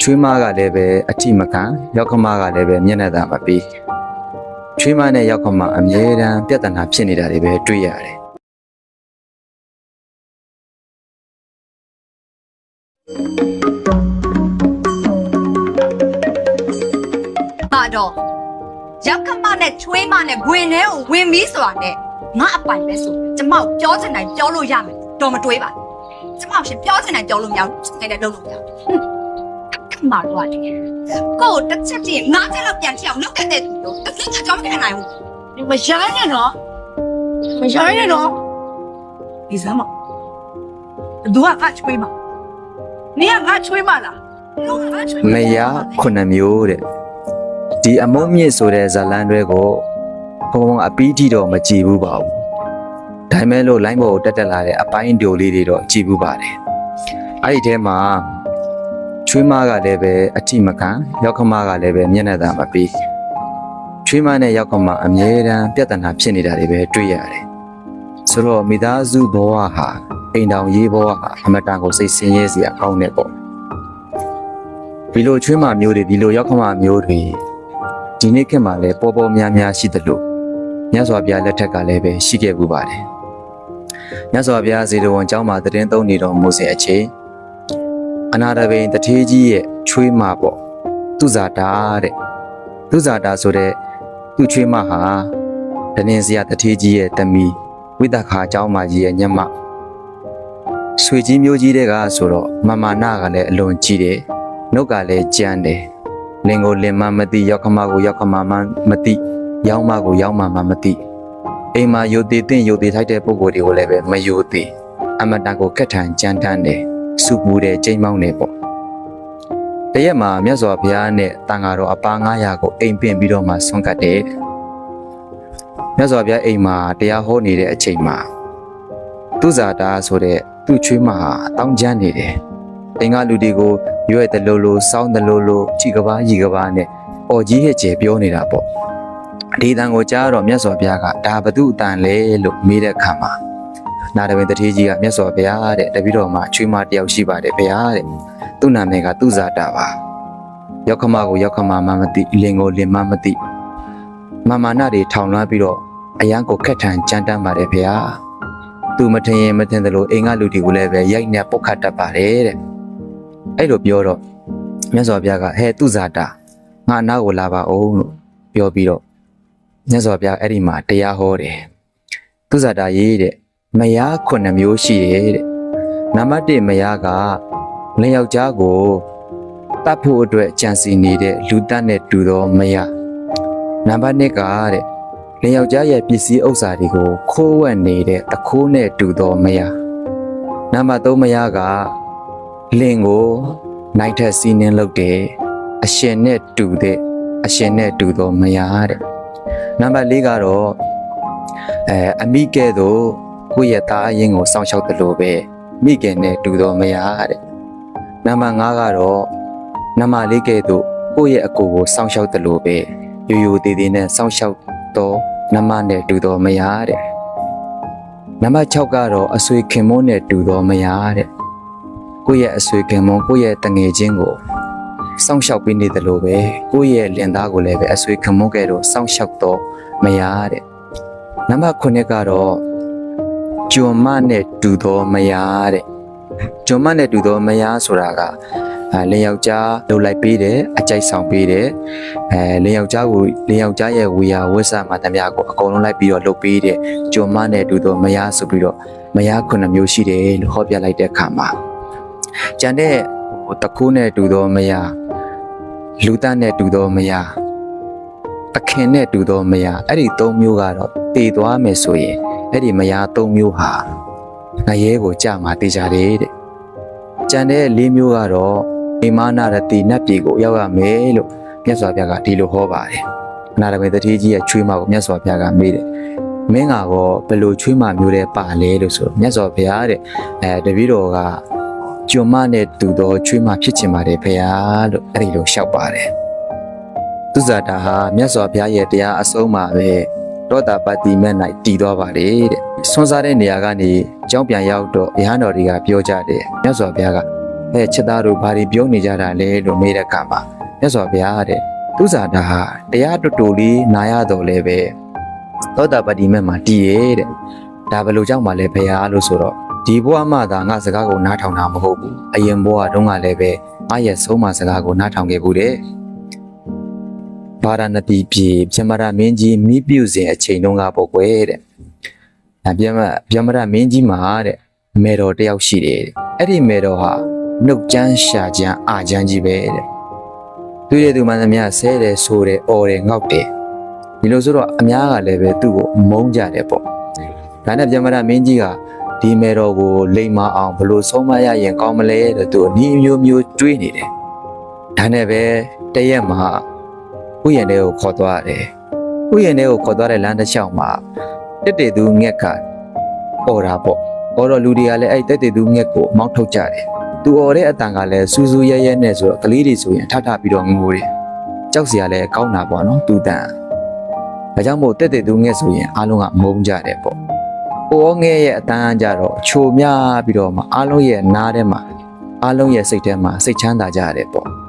ချွေးမကလည်းပဲအထိမခံရောက်ခမကလည်းပဲမျက်နှာသာမပြီးချွေးမနဲ့ရောက်ခမအမြဲတမ်းပြဿနာဖြစ်နေတာတွေပဲတွေ့ရတယ်ပါတော့ရောက်ခမနဲ့ချွေးမနဲ့ဘွင်ထဲကိုဝင်ပြီးဆိုတာနဲ့ငါအပိုင်ပဲဆိုကျမကိုပြောချင်တိုင်းပြောလို့ရမယ်တော့မတွေးပါနဲ့ကျမရှင်ပြောချင်တိုင်းပြောလို့မရဘူးနေနဲ့လုပ်လို့မရဘူးဟွန်းခ မှာတော့တယ်ကိုတစ်ချက်တည်းငါးချက်လောက်ပြန်ထည့်အောင်လုပ်ခဲ့တဲ့သူတို့တစ်ချက်ချက်ကြောင်းမခံနိုင်ဘူးမရိုင်းနဲ့နော်မရိုင်းနဲ့နော်ဒီစမ်းမသူကငါချွေးမနင်ကငါချွေးမလားမရခုနှစ်မျိုးတဲ့ဒီအမုံမြင့်ဆိုတဲ့ဇာလန်တွေကိုဘုံဘုံအပီးတိတော့မကြည့်ဘူးပါဘူးဒါမဲ့လို့လိုင်းပေါ်ကိုတက်တက်လာတဲ့အပိုင်းတိုလေးတွေတော့ကြည့်ဘူးပါတယ်အဲ့ဒီထဲမှာ ချွေးမကလည်းပဲအထိမခံရောက်ခမကလည်းပဲမျက်နှာသာမပြီးချွေးမနဲ့ရောက်ခမအမြဲတမ်းပြဿနာဖြစ်နေတာတွေပဲတွေ့ရတယ်ဆိုတော့မိသားစုဘဝဟာအိမ်တောင်ရေးဘဝဟာအမတန်ကိုစိတ်ဆင်းရဲစရာကောင်းတဲ့ပေါ့ဒီလိုချွေးမမျိုးတွေဒီလိုရောက်ခမမျိုးတွေဒီနေ့ခေတ်မှာလည်းပေါ်ပေါ်များများရှိသလိုမြတ်စွာဘုရားလက်ထက်ကလည်းပဲရှိခဲ့ပူပါတယ်မြတ်စွာဘုရားဇေတဝန်ကျောင်းမှာတည်င်းသုံးနေတော်မူစဉ်အချိန် အနာတပိန်တထေးကြီးရဲ့ချွေးမပေါ့သူဇာတာတဲ့သူဇာတာဆိုတဲ့သူ့ချွေးမဟာတနင်စရာတထေးကြီးရဲ့တမီဝိသခာကျောင်းမကြီးရဲ့ညမဆွေကြီးမျိုးကြီးတဲ့ကဆိုတော့မမနာကလည်းအလွန်ကြီးတယ်နှုတ်ကလည်းကြမ်းတယ်လင်ကိုလင်မမသိရောက်ခမကိုရောက်ခမမမသိရောင်းမကိုရောင်းမမမသိအိမ်မှာယုတ်တည်တဲ့ယုတ်တည်ထိုက်တဲ့ပုံကိုယ်တွေကိုလည်းပဲမယုတ်တည်အမတန်ကိုကက်ထန်ကြမ်းတမ်းတယ် စူပူတယ်ကြိမ်မောင်းတယ်ပေါ့တရက်မှာမြတ်စွာဘုရားနဲ့တန်ဃာတော်အပါ900ကိုအိမ်ပင့်ပြီးတော့မှဆွန့်ကတ်တယ်မြတ်စွာဘုရားအိမ်မှာတရားဟောနေတဲ့အချိန်မှာသူဇာတာဆိုတဲ့သူ့ချွေးမဟာတောင်းကျမ်းနေတယ်အိမ်ကလူတွေကိုရွက်တလို့လို့စောင်းတလို့လို့ကြည်ကဘာရီကဘာနဲ့အော်ကြီးဟဲ့ကျဲပြောနေတာပေါ့ဒီတန်ကိုကြားတော့မြတ်စွာဘုရားကဒါဘသူအတန်လဲလို့မေးတဲ့အခါမှာ နာတပင်တထေးကြီးကမြတ်စွာဘုရားတဲ့တပည့်တော်မှာချွေးမတယောက်ရှိပါတယ်ဘုရားတဲ့သူ့နာမည်ကသူဇာတာပါရောက်ခမကိုရောက်ခမမမသိလင်ကိုလင်မမသိမမနာတွေထောင်လွှမ်းပြီးတော့အရန်ကိုခက်ထန်ကြမ်းတမ်းပါတယ်ဘုရားသူမထင်ရင်မထင်သလိုအိမ်ကလူတွေကိုလည်းပဲရိုက်နေပုတ်ခတ်တတ်ပါတယ်တဲ့အဲ့လိုပြောတော့မြတ်စွာဘုရားကဟဲ့သူဇာတာငါအနာကိုလာပါအောင်လို့ပြောပြီးတော့မြတ်စွာဘုရားအဲ့ဒီမှာတရားဟောတယ်သူဇာတာရေးတဲ့ မယားခုနှစ်မျိုးရှိတယ်တဲ့နံပါတ်1မယားကလင်ယောက်ျားကိုတတ်ဖို့အတွက်ကြံစီနေတဲ့လူတတ်နဲ့တူသောမယားနံပါတ်2ကတဲ့လင်ယောက်ျားရဲ့ပစ္စည်းဥစ္စာတွေကိုခိုးဝှက်နေတဲ့တခိုးနဲ့တူသောမယားနံပါတ်3မယားကလင်ကိုနိုင်ထက်စီးနှင်းလုပ်တယ်အရှင်နဲ့တူတဲ့အရှင်နဲ့တူသောမယားတဲ့နံပါတ်၄ကတော့အဲအမိကဲ့သို့ ကိုယ့်ရဲ့သားအရင်ကိုစောင့်ရှောက်တယ်လို့ပဲမိခင်နဲ့တူသောမယားတဲ့နံပါတ်၅ကတော့နမလေးကဲ့သို့ကိုယ့်ရဲ့အကိုကိုစောင့်ရှောက်တယ်လို့ပဲရိုးရိုးသေးသေးနဲ့စောင့်ရှောက်သောနမနဲ့တူသောမယားတဲ့နံပါတ်6ကတော့အဆွေခင်မုန်းနဲ့တူသောမယားတဲ့ကိုယ့်ရဲ့အဆွေခင်မွန်ကိုယ့်ရဲ့တငယ်ချင်းကိုစောင့်ရှောက်ပေးနေတယ်လို့ပဲကိုယ့်ရဲ့လင်သားကိုလည်းပဲအဆွေခင်မွန်ကဲ့သို့စောင့်ရှောက်တော့မရတဲ့နံပါတ်9ကတော့ ဂျွန်မနဲ့တူတော့မရတဲ့ဂျွန်မနဲ့တူတော့မရဆိုတာကအဲလင်ယောက်ျားလှုပ်လိုက်ပေးတယ်အကြိုက်ဆောင်ပေးတယ်အဲလင်ယောက်ျားကိုလင်ယောက်ျားရဲ့ဝီယာဝိဆာမှာတမယာကိုအကုန်လုံးလိုက်ပြီးတော့လှုပ်ပေးတယ်ဂျွန်မနဲ့တူတော့မရဆိုပြီးတော့မရခုနှစ်မျိုးရှိတယ်လို့ဟောပြလိုက်တဲ့အခါမှာကျန်တဲ့ဟိုတကူးနဲ့တူသောမယားလူသားနဲ့တူသောမယားတခင်နဲ့တူသောမယားအဲ့ဒီ၃မျိုးကတော့ တည်သွားမယ်ဆိုရင်အဲ့ဒီမယား၃မျိုးဟာငရဲကိုကြာမှာတည်ကြတယ်တဲ့ကျန်တဲ့၄မျိုးကတော့အိမာနာရတိနတ်ပြည်ကိုရောက်ရမယ်လို့မြတ်စွာဘုရားကဒီလိုဟောပါတယ်အနာရမေတတိကြီးရဲ့ချွေးမကိုမြတ်စွာဘုရားကမေးတယ်မင်းကတော့ဘယ်လိုချွေးမမျိုးတဲ့ပါလဲလို့ဆိုတော့မြတ်စွာဘုရားတဲ့အဲတပည့်တော်ကကျွမ်းမနဲ့တူသောချွေးမဖြစ်ချင်ပါတယ်ဖေဟာလို့အဲ့ဒီလိုလျှောက်ပါတယ်သူဇာတာဟာမြတ်စွာဘုရားရဲ့တရားအဆုံးမှာပဲ တောတာပတ္တိမက်၌တည်သွားပါတယ်တဲ့ဆွမ်းစားတဲ့နေရာကနေကြောင်းပြန်ရောက်တော့ယဟန်တော်တွေကပြောကြတယ်မြတ်စွာဘုရားကအဲချစ်သားတို့ဘာတွေပြောနေကြတာလဲလို့မေးတဲ့အခါမှာမြတ်စွာဘုရားတဲ့သူဇာတာဟာတရားတူတူလေးနာရတော်လဲပဲသောတာပတိမက်မှာတည်ရဲ့တဲ့ဒါဘယ်လိုကြောင့်မှလဲဘုရားလို့ဆိုတော့ဒီဘဝမှသာငါစကားကိုနားထောင်တာမဟုတ်ဘူးအရင်ဘဝတုန်းကလည်းပဲငါရဲ့ဆုံးမစကားကိုနားထောင်ခဲ့ဘူးတဲ့ ဗာရာဏသီပြည်ပြမရမင်းကြီးမိပြုစဉ်အချိန်တုန်းကပေါ့ကွယ်တဲ့။အပြမပြမရမင်းကြီးမှာတဲ့မေတော်တယောက်ရှိတယ်တဲ့။အဲ့ဒီမေတော်ဟာနှုတ်ကြမ်းရှာကြမ်းအာကြမ်းကြီးပဲတဲ့။သူရဲ့သူမှန်သမျှဆဲတယ်ဆိုတယ်အော်တယ်ငေါက်တယ်။ဒီလိုဆိုတော့အများကလည်းပဲသူ့ကိုမုန်းကြတယ်ပေါ့။ဒါနဲ့ပြမရမင်းကြီးကဒီမေတော်ကိုလိမ္မာအောင်ဘယ်လို့ဆုံးမရရင်ကောင်းမလဲတဲ့သူအနည်းမျိုးမျိုးတွေးနေတယ်။ဒါနဲ့ပဲတရက်မှာ ဥယျာဉ်ထဲကိုခေါ်သွားတယ်။ဥယျာဉ်ထဲကိုခေါ်သွားတဲ့လမ်းတစ်လျှောက်မှာတက်တေသူငှက်ကအော်တာပေါ့။အော်တော့လူတွေကလည်းအဲ့တက်တေသူငှက်ကိုမောင်းထုတ်ကြတယ်။သူအော်တဲ့အတန်ကလည်းစူးစူးရဲရဲနဲ့ဆိုတော့ကလေးတွေဆိုရင်ထထပြီးတော့ငိုတယ်။ကြောက်စရာလည်းကောင်းတာပေါ့နော်သူတန်။ဒါကြောင့်မို့တက်တေသူငှက်ဆိုရင်အားလုံးကမုန်းကြတယ်ပေါ့။အော်ငှက်ရဲ့အတန်ကြတော့ချိုမြပြီးတော့မှအားလုံးရဲ့နားထဲမှာအားလုံးရဲ့စိတ်ထဲမှာစိတ်ချမ်းသာကြရတယ်ပေါ့။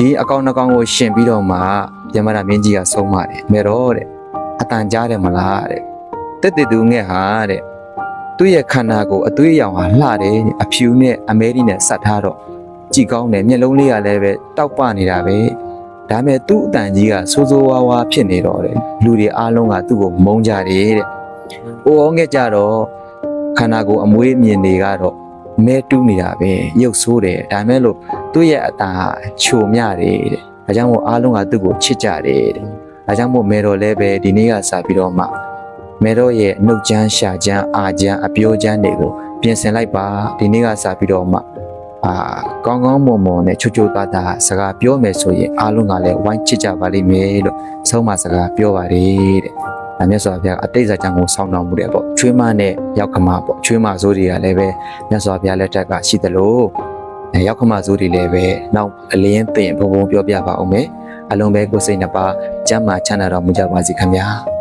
ဒီအကောင်နှကောင်ကိုရှင်ပြီးတော့မှပြမရမင်းကြီးကဆုံးမတယ်။မေတော့တဲ့အတန်ကြားတယ်မလားတဲ့။တက်တေသူငှက်ဟာတဲ့သူ့ရဲ့ခန္ဓာကိုယ်အသွေးရောင်ဟာလှတယ်အဖြူနဲ့အမဲရီနဲ့ဆက်ထားတော့ကြည်ကောင်းတယ်မျက်လုံးလေးကလည်းပဲတောက်ပနေတာပဲဒါမဲ့သူ့အတန်ကြီးကဆိုးဆိုးဝါးဝါဖြစ်နေတော့တယ်လူတွေအားလုံးကသူ့ကိုမုန်းကြတယ်တဲ့။အိုအောင်ငယ်ကြတော့ခန္ဓာကိုယ်အမွေးမြင်တွေကတော့ မဲတူးနေတာပဲရုပ်ဆိုးတယ်ဒါမဲ့လို့သူ့ရဲ့အတန်ဟာချိုမြတယ်တဲ့။ဒါကြောင့်မို့အားလုံးကသူ့ကိုချစ်ကြတယ်တဲ့။ဒါကြောင့်မို့မဲတော်လည်းပဲဒီနေ့ကစပြီးတော့မှမဲတော်ရဲ့နှုတ်ချမ်းရှာချမ်းအာချမ်းအပြိုးချမ်းတွေကိုပြင်ဆင်လိုက်ပါဒီနေ့ကစပြီးတော့မှအာကောင်းကောင်းမွန်မွန်နဲ့ချွတ်ချွတ်သားသားစကားပြောမယ်ဆိုရင်အားလုံးကလည်းဝိုင်းချစ်ကြပါလိမ့်မယ်လို့ဆုံးမစကားပြောပါတယ်တဲ့။ ဒါမြတ်စွာဘုရားအတိတ်ဇာကြောင့်ကိုဆောင်းတော်မူတယ်ပေါ့ချွေးမနဲ့ရောက်ခမပေါ့ချွေးမဇိုးတွေကလည်းပဲမြတ်စွာဘုရားလက်ထက်ကရှိသလိုအဲရောက်ခမဇိုးတွေလည်းပဲနောက်အလင်းပင်ဘုံဘုံပြောပြပါအောင်မယ်။အလုံးပဲကိုယ်စိတ်နှစ်ပါးကျမ်းမာချမ်းသာတော်မူကြပါစေခင်ဗျာ။